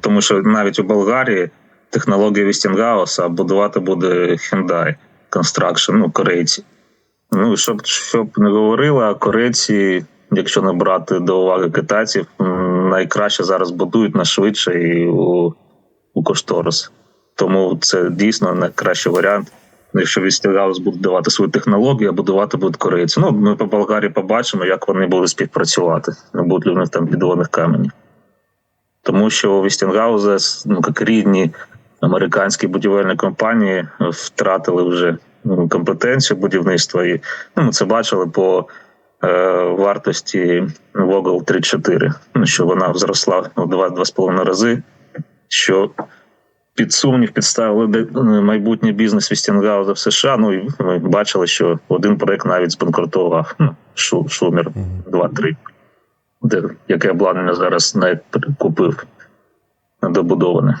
Тому що навіть у Болгарії технологія Вестінгауса а будувати буде Hyundai Construction, ну, корейці. Ну, щоб, щоб не говорили, а корейці, якщо не брати до уваги китайців, найкраще зараз будують найшвидше і у, у кошторис. Тому це дійсно найкращий варіант. Якщо Вестінгаус буде давати свою технологію, а будувати будуть корейці. Ну, ми по Болгарії побачимо, як вони будуть співпрацювати. Не будуть ли в них там підводних каменів. Тому що у ну, як рідні американські будівельні компанії, втратили вже ну, компетенцію будівництва. І ну, ми це бачили по е, вартості Vogel 3.4, ну, що вона зросла в 2-2,5 рази. Що під сумнів підставили де- майбутній бізнес Вестінгауза в США. Ну і ми бачили, що один проект навіть збанкрутував. Ну, Шу, Шумер 2-3, де яке обладнання зараз не купив добудоване.